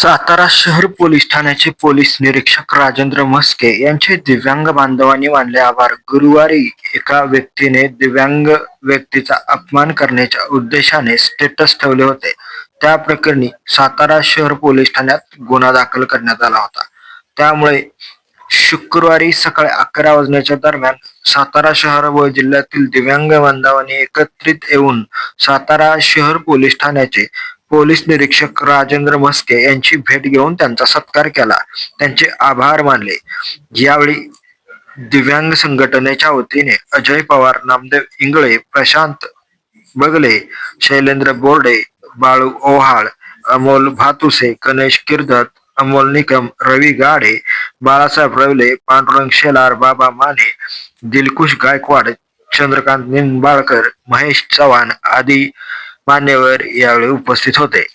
सातारा शहर पोलीस ठाण्याचे पोलीस निरीक्षक राजेंद्र म्हस्के यांचे दिव्यांग बांधवांनी मानले आभार. गुरुवारी एका व्यक्तीने दिव्यांग व्यक्तीचा अपमान करण्याच्या उद्देशाने स्टेटस ठेवले होते. त्या प्रकरणी सातारा शहर पोलीस ठाण्यात गुन्हा दाखल करण्यात आला होता. त्यामुळे शुक्रवारी सकाळी अकरा वाजण्याच्या दरम्यान सातारा शहर व जिल्ह्यातील दिव्यांग बांधवांनी एकत्रित येऊन सातारा शहर पोलीस ठाण्याचे पोलीस निरीक्षक राजेंद्र म्हस्के यांची भेट घेऊन त्यांचा सत्कार केला. त्यांचे आभार मानले. यावेळी दिव्यांग संघटनेच्या वतीने अजय पवार नामदेव इंगळे प्रशांत बगले शैलेंद्र बोर्डे बाळू ओहाळ अमोल भातुसे गणेश किर्दत अमोल निकम रवी गाडे बाळासाहेब रवले पांडुरंग शेलार बाबा माने दिलकुश गायकवाड चंद्रकांत निंबाळकर महेश चव्हाण आदी मान्यवर यावेळी उपस्थित होते.